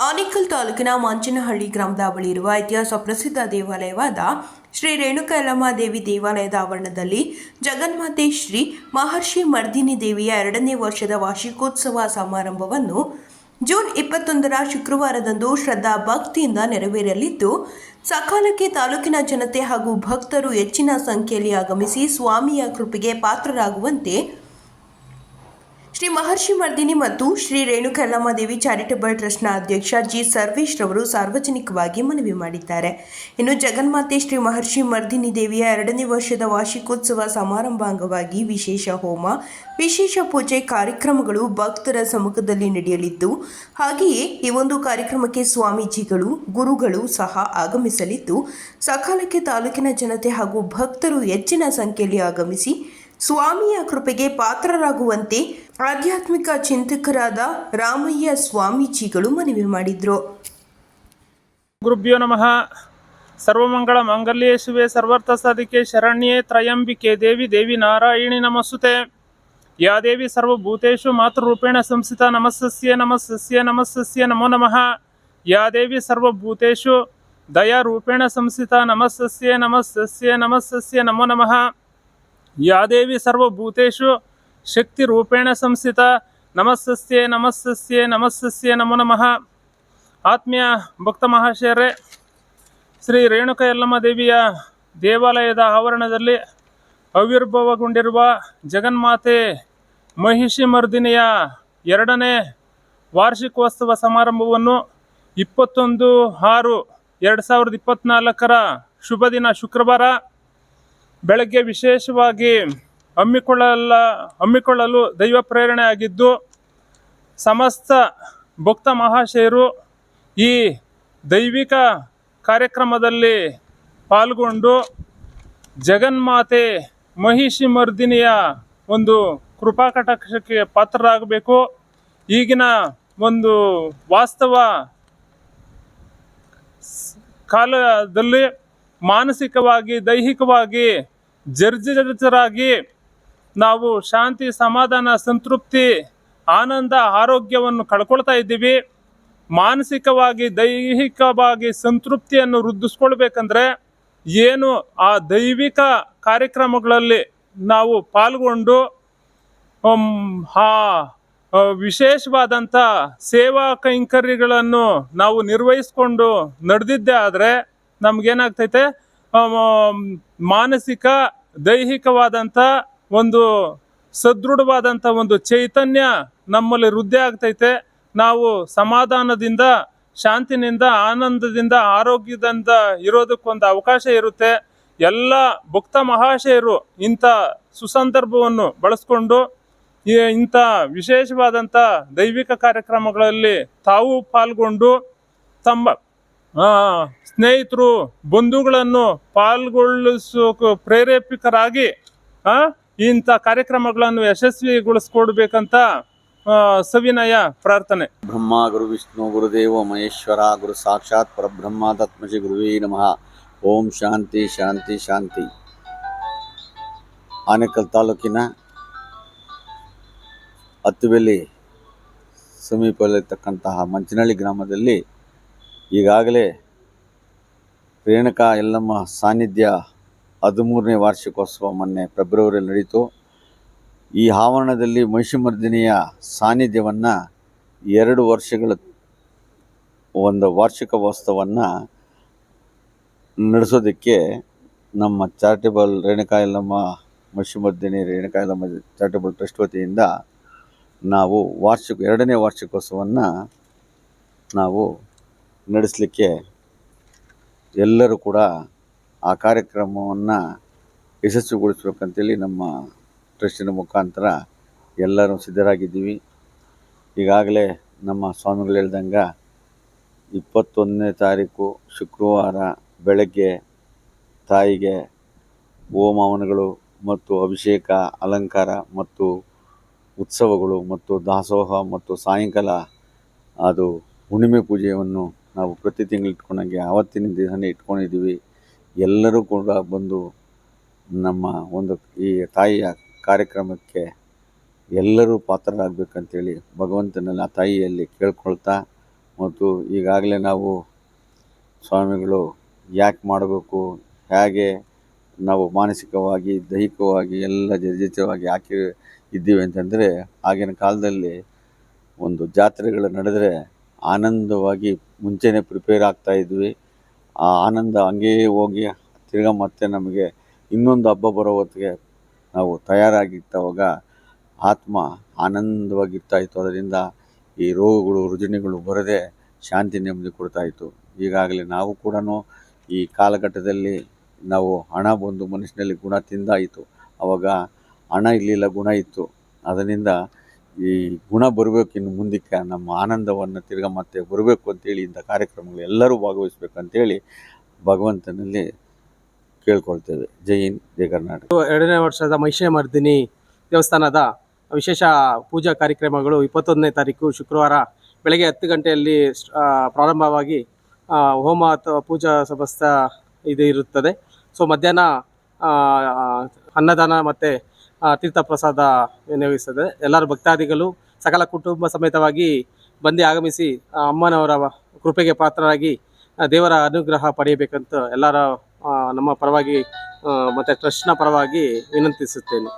ಆನೇಕಲ್ ತಾಲೂಕಿನ ಮಾಂಚನಹಳ್ಳಿ ಗ್ರಾಮದ ಬಳಿ ಇರುವ ಇತಿಹಾಸ ಪ್ರಸಿದ್ಧ ದೇವಾಲಯವಾದ ಶ್ರೀ ರೇಣುಕಯಲ್ಲಮ್ಮ ದೇವಿ ದೇವಾಲಯದ ಆವರಣದಲ್ಲಿ ಜಗನ್ಮಾತೆ ಶ್ರೀ ಮಹರ್ಷಿ ಮರ್ದಿನಿ ದೇವಿಯ ಎರಡನೇ ವರ್ಷದ ವಾರ್ಷಿಕೋತ್ಸವ ಸಮಾರಂಭವನ್ನು ಜೂನ್ ಇಪ್ಪತ್ತೊಂದರ ಶುಕ್ರವಾರದಂದು ಶ್ರದ್ಧಾ ಭಕ್ತಿಯಿಂದ ನೆರವೇರಲಿದ್ದು, ಸಕಾಲಕ್ಕೆ ತಾಲೂಕಿನ ಜನತೆ ಹಾಗೂ ಭಕ್ತರು ಹೆಚ್ಚಿನ ಸಂಖ್ಯೆಯಲ್ಲಿ ಆಗಮಿಸಿ ಸ್ವಾಮಿಯ ಕೃಪೆಗೆ ಪಾತ್ರರಾಗುವಂತೆ ಶ್ರೀ ಮಹರ್ಷಿ ಮರ್ದಿನಿ ಮತ್ತು ಶ್ರೀ ರೇಣುಕಲ್ಲಮ್ಮ ದೇವಿ ಚಾರಿಟಬಲ್ ಟ್ರಸ್ಟ್ನ ಅಧ್ಯಕ್ಷ ಜಿ ಸರ್ವೇಶ್ ರವರು ಸಾರ್ವಜನಿಕವಾಗಿ ಮನವಿ ಮಾಡಿದ್ದಾರೆ. ಇನ್ನು ಜಗನ್ಮಾತೆ ಶ್ರೀ ಮಹರ್ಷಿ ಮರ್ದಿನಿ ದೇವಿಯ ಎರಡನೇ ವರ್ಷದ ವಾರ್ಷಿಕೋತ್ಸವ ಸಮಾರಂಭ ಅಂಗವಾಗಿ ವಿಶೇಷ ಹೋಮ, ವಿಶೇಷ ಪೂಜೆ ಕಾರ್ಯಕ್ರಮಗಳು ಭಕ್ತರ ಸಮ್ಮುಖದಲ್ಲಿ ನಡೆಯಲಿದ್ದು, ಹಾಗೆಯೇ ಈ ಒಂದು ಕಾರ್ಯಕ್ರಮಕ್ಕೆ ಸ್ವಾಮೀಜಿಗಳು, ಗುರುಗಳು ಸಹ ಆಗಮಿಸಲಿದ್ದು, ಸಕಾಲಕ್ಕೆ ತಾಲೂಕಿನ ಜನತೆ ಹಾಗೂ ಭಕ್ತರು ಹೆಚ್ಚಿನ ಸಂಖ್ಯೆಯಲ್ಲಿ ಆಗಮಿಸಿ, ಸ್ವಾಮಿಯ ಕೃಪೆಗೆ ಪಾತ್ರರಾಗುವಂತೆ ಆಧ್ಯಾತ್ಮಿಕ ಚಿಂತಕರಾದ ರಾಮಯ್ಯ ಸ್ವಾಮೀಜಿಗಳು ಮನವಿ ಮಾಡಿದ್ರು. ಗುರುಭ್ಯೋ ನಮಃ. ಸರ್ವಮಂಗಳ ಮಾಂಗಲ್ಯೇ ಶಿವೆ ಸರ್ವರ್ಥ ಸಾಧಿಕೆ ಶರಣ್ಯೇ ತ್ರಯಂಬಿಕೆ ದೇವಿ ದೇವಿ ನಾರಾಯಣಿ ನಮಸ್ಸುತೆ ಯಾ ದೇವಿ ಸರ್ವಭೂತೇಶು ಮಾತೃರೂಪೇಣ ಸಂಸ್ಥಿತ ನಮಸ್ಸಸ್ಯ ನಮಸ್ಸಸ್ಯ ನಮಸ್ಸಸ್ಯ ನಮೋ ನಮಃ. ಯಾ ದೇವಿ ಸರ್ವಭೂತೇಶು ದಯಾ ರೂಪೇಣ ಸಂಸ್ಥಿತ ನಮಸ್ಸಸ್ಯ ನಮಸ್ಸಸ್ಯ ನಮಸ್ಸಸ್ಯ ನಮೋ ನಮಃ. ಯಾ ದೇವಿ ಸರ್ವಭೂತೇಷು ಶಕ್ತಿರೂಪೇಣ ಸಂಸ್ಥಿತ ನಮಸ್ಸಸ್ಯೆ ನಮಸ್ಸಸ್ಯೆ ನಮಸ್ಸಸ್ಯೆ ನಮೋ ನಮಃ. ಆತ್ಮೀಯ ಭಕ್ತ ಮಹಾಶಯರೇ, ಶ್ರೀ ರೇಣುಕ ಯಲ್ಲಮ್ಮ ದೇವಿಯ ದೇವಾಲಯದ ಆವರಣದಲ್ಲಿ ಅವಿರ್ಭವಗೊಂಡಿರುವ ಜಗನ್ಮಾತೆ ಮಹಿಷಿ ಮರ್ದಿನಿಯ ಎರಡನೇ ವಾರ್ಷಿಕೋತ್ಸವ ಸಮಾರಂಭವನ್ನು ಇಪ್ಪತ್ತೊಂದು ಆರು ಎರಡು ಸಾವಿರದ ಇಪ್ಪತ್ತ್ನಾಲ್ಕರ ಶುಭ ದಿನ ಶುಕ್ರವಾರ. ಬೆಳಗ್ಗೆ ವಿಶೇಷವಾಗಿ ಹಮ್ಮಿಕೊಳ್ಳಲ ಹಮ್ಮಿಕೊಳ್ಳಲು ದೈವ ಪ್ರೇರಣೆ ಆಗಿದ್ದು ಸಮಸ್ತ ಭಕ್ತ ಮಹಾಶಯರು ಈ ದೈವಿಕ ಕಾರ್ಯಕ್ರಮದಲ್ಲಿ ಪಾಲ್ಗೊಂಡು ಜಗನ್ಮಾತೆ ಮಹಿಷಿ ಮರ್ದಿನಿಯ ಒಂದು ಕೃಪಾ ಕಟಾಕ್ಷಕ್ಕೆ ಪಾತ್ರರಾಗಬೇಕು. ಈಗಿನ ಒಂದು ವಾಸ್ತವ ಕಾಲದಲ್ಲಿ ಮಾನಸಿಕವಾಗಿ, ದೈಹಿಕವಾಗಿ ಜರ್ಜರಿತರಾಗಿ ನಾವು ಶಾಂತಿ, ಸಮಾಧಾನ, ಸಂತೃಪ್ತಿ, ಆನಂದ, ಆರೋಗ್ಯವನ್ನು ಕಳ್ಕೊಳ್ತಾ ಇದ್ದೀವಿ. ಮಾನಸಿಕವಾಗಿ, ದೈಹಿಕವಾಗಿ ಸಂತೃಪ್ತಿಯನ್ನು ವೃದ್ಧಿಸ್ಕೊಳ್ಬೇಕಂದ್ರೆ ಏನು ಆ ದೈವಿಕ ಕಾರ್ಯಕ್ರಮಗಳಲ್ಲಿ ನಾವು ಪಾಲ್ಗೊಂಡು ಆ ವಿಶೇಷವಾದಂಥ ಸೇವಾ ಕೈಂಕರ್ಯಗಳನ್ನು ನಾವು ನಿರ್ವಹಿಸ್ಕೊಂಡು ನಡೆದಿದ್ದೇ ಆದರೆ ನಮಗೇನಾಗ್ತೈತೆ? ಮಾನಸಿಕ, ದೈಹಿಕವಾದಂಥ ಒಂದು ಸದೃಢವಾದಂಥ ಒಂದು ಚೈತನ್ಯ ನಮ್ಮಲ್ಲಿ ವೃದ್ಧಿ ಆಗ್ತೈತೆ. ನಾವು ಸಮಾಧಾನದಿಂದ, ಶಾಂತಿನಿಂದ, ಆನಂದದಿಂದ, ಆರೋಗ್ಯದಿಂದ ಇರೋದಕ್ಕೊಂದು ಅವಕಾಶ ಇರುತ್ತೆ. ಎಲ್ಲ ಭಕ್ತ ಮಹಾಶಯರು ಇಂಥ ಸುಸಂದರ್ಭವನ್ನು ಬಳಸ್ಕೊಂಡು ಇಂಥ ವಿಶೇಷವಾದಂಥ ದೈವಿಕ ಕಾರ್ಯಕ್ರಮಗಳಲ್ಲಿ ತಾವು ಪಾಲ್ಗೊಂಡು ತಮ್ಮ ಸ್ನೇಹಿತರು, ಬಂಧುಗಳನ್ನು ಪಾಲ್ಗೊಳ್ಳಿಸೋಕೆ ಪ್ರೇರೇಪಿಕರಾಗಿ ಇಂಥ ಕಾರ್ಯಕ್ರಮಗಳನ್ನು ಯಶಸ್ವಿಗೊಳಿಸ್ಕೊಡ್ಬೇಕಂತ ಸವಿನಯ ಪ್ರಾರ್ಥನೆ. ಬ್ರಹ್ಮ, ಗುರು ವಿಷ್ಣು, ಗುರುದೇವ, ಮಹೇಶ್ವರ, ಗುರು ಸಾಕ್ಷಾತ್ ಪರಬ್ರಹ್ಮ, ತತ್ಮಜಿ, ಗುರುವೇ ನಮಃ. ಓಂ ಶಾಂತಿ ಶಾಂತಿ ಶಾಂತಿ. ಆನೇಕಲ್ ತಾಲೂಕಿನ ಹತ್ತುಬೆಲ್ಲಿ ಸಮೀಪದಲ್ಲಿರ್ತಕ್ಕಂತಹ ಮಂಚನಹಳ್ಳಿ ಗ್ರಾಮದಲ್ಲಿ ಈಗಾಗಲೇ ರೇಣುಕಾ ಎಲ್ಲಮ್ಮ ಸಾನ್ನಿಧ್ಯ ಹದಿಮೂರನೇ ವಾರ್ಷಿಕೋತ್ಸವ ಮೊನ್ನೆ ಫೆಬ್ರವರಿಯಲ್ಲಿ ನಡೀತು. ಈ ಆವರಣದಲ್ಲಿ ಮಹಿಷಮರ್ದಿನಿಯ ಸಾನ್ನಿಧ್ಯವನ್ನು ಎರಡು ವರ್ಷಗಳ ಒಂದು ವಾರ್ಷಿಕ ಉತ್ಸವವನ್ನು ನಡೆಸೋದಕ್ಕೆ ನಮ್ಮ charitable Renukayellamma Mahishamardini Renukayellamma charitable trust ವತಿಯಿಂದ ನಾವು ವಾರ್ಷಿಕ, ಎರಡನೇ ವಾರ್ಷಿಕೋತ್ಸವವನ್ನು ನಾವು ನಡೆಸಲಿಕ್ಕೆ ಎಲ್ಲರೂ ಕೂಡ ಆ ಕಾರ್ಯಕ್ರಮವನ್ನು ಯಶಸ್ವಿಗೊಳಿಸ್ಬೇಕಂತೇಳಿ ನಮ್ಮ ಟ್ರಸ್ಟಿನ ಮುಖಾಂತರ ಎಲ್ಲರೂ ಸಿದ್ಧರಾಗಿದ್ದೀವಿ. ಈಗಾಗಲೇ ನಮ್ಮ ಸ್ವಾಮಿಗಳು ಹೇಳ್ದಂಗೆ ಇಪ್ಪತ್ತೊಂದನೇ ತಾರೀಕು ಶುಕ್ರವಾರ ಬೆಳಗ್ಗೆ ತಾಯಿಗೆ ಹೋಮವನಗಳು ಮತ್ತು ಅಭಿಷೇಕ, ಅಲಂಕಾರ ಮತ್ತು ಉತ್ಸವಗಳು ಮತ್ತು ದಾಸೋಹ ಮತ್ತು ಸಾಯಂಕಾಲ ಅದು ಹುಣ್ಣಿಮೆ ಪೂಜೆಯನ್ನು ನಾವು ಪ್ರತಿ ತಿಂಗಳು ಇಟ್ಕೊಂಡಂಗೆ ಆವತ್ತಿನ ದಿನವೇ ಇಟ್ಕೊಂಡಿದ್ದೀವಿ. ಎಲ್ಲರೂ ಕೂಡ ಬಂದು ನಮ್ಮ ಒಂದು ಈ ತಾಯಿಯ ಕಾರ್ಯಕ್ರಮಕ್ಕೆ ಎಲ್ಲರೂ ಪಾತ್ರರಾಗಬೇಕಂತೇಳಿ ಭಗವಂತನಲ್ಲಿ ಆ ತಾಯಿಯಲ್ಲಿ ಕೇಳ್ಕೊಳ್ತಾ ಮತ್ತು ಈಗಾಗಲೇ ನಾವು ಸ್ವಾಮಿಗಳು ಯಾಕೆ ಮಾಡಬೇಕು, ಹೇಗೆ ನಾವು ಮಾನಸಿಕವಾಗಿ, ದೈಹಿಕವಾಗಿ ಎಲ್ಲ ಜರ್ಜಿತವಾಗಿ ಯಾಕೆ ಇದ್ದೀವಿ ಅಂತಂದರೆ ಆಗಿನ ಕಾಲದಲ್ಲಿ ಒಂದು ಜಾತ್ರೆಗಳು ನಡೆದರೆ ಆನಂದವಾಗಿ ಮುಂಚೆನೇ ಪ್ರಿಪೇರ್ ಆಗ್ತಾ ಇದ್ವಿ. ಆ ಆನಂದ ಹಂಗೇ ಹೋಗಿ ತಿರ್ಗಾ ಮತ್ತೆ ನಮಗೆ ಇನ್ನೊಂದು ಹಬ್ಬ ಬರೋ ಹೊತ್ತಿಗೆ ನಾವು ತಯಾರಾಗಿತ್ತವಾಗ ಆತ್ಮ ಆನಂದವಾಗಿರ್ತಾ ಇತ್ತು ಅದರಿಂದ ಈ ರೋಗಗಳು, ರುಜಿನಿಗಳು ಬರದೆ ಶಾಂತಿ ನೆಮ್ಮದಿ ಕೊಡ್ತಾ ಇತ್ತು ಈಗಾಗಲೇ ನಾವು ಕೂಡ ಈ ಕಾಲಘಟ್ಟದಲ್ಲಿ ನಾವು ಹಣ ಬಂದು ಮನುಷ್ಯನಲ್ಲಿ ಗುಣ ತಿಂದಾಯಿತು. ಅವಾಗ ಹಣ ಇರಲಿಲ್ಲ, ಗುಣ ಇತ್ತು. ಅದರಿಂದ ಈ ಗುಣ ಬರಬೇಕು ಇನ್ನು ಮುಂದಕ್ಕೆ, ನಮ್ಮ ಆನಂದವನ್ನು ತಿರ್ಗ ಮತ್ತೆ ಬರಬೇಕು ಅಂತೇಳಿ ಇಂಥ ಕಾರ್ಯಕ್ರಮಗಳು ಎಲ್ಲರೂ ಭಾಗವಹಿಸ್ಬೇಕಂತೇಳಿ ಭಗವಂತನಲ್ಲಿ ಕೇಳ್ಕೊಳ್ತೇವೆ. ಜೈ ಹಿಂದ್, ಜೈ ಕರ್ನಾಟಕ. ಎರಡನೇ ವರ್ಷದ ಮಹಿಷಮರ್ದಿನಿ ದೇವಸ್ಥಾನದ ವಿಶೇಷ ಪೂಜಾ ಕಾರ್ಯಕ್ರಮಗಳು ಇಪ್ಪತ್ತೊಂದನೇ ತಾರೀಕು ಶುಕ್ರವಾರ ಬೆಳಗ್ಗೆ ಹತ್ತು ಗಂಟೆಯಲ್ಲಿ ಪ್ರಾರಂಭವಾಗಿ ಹೋಮ ಅಥವಾ ಪೂಜಾ ಸಮಸ್ತ ಇದು ಇರುತ್ತದೆ. ಸೊ ಮಧ್ಯಾಹ್ನ ಅನ್ನದಾನ ಮತ್ತು ತೀರ್ಥ ಪ್ರಸಾದ ವಿನಿಯೋಗಿಸ್ತದೆ ಎಲ್ಲರೂ ಭಕ್ತಾದಿಗಳು, ಸಕಲ ಕುಟುಂಬ ಸಮೇತವಾಗಿ ಬಂದು ಆಗಮಿಸಿ ಅಮ್ಮನವರ ಕೃಪೆಗೆ ಪಾತ್ರರಾಗಿ ದೇವರ ಅನುಗ್ರಹ ಪಡೆಯಬೇಕಂತ ಎಲ್ಲರ ನಮ್ಮ ಪರವಾಗಿ ಮತ್ತು ಟ್ರಸ್ಟ್ನ ಪರವಾಗಿ ವಿನಂತಿಸುತ್ತೇನೆ.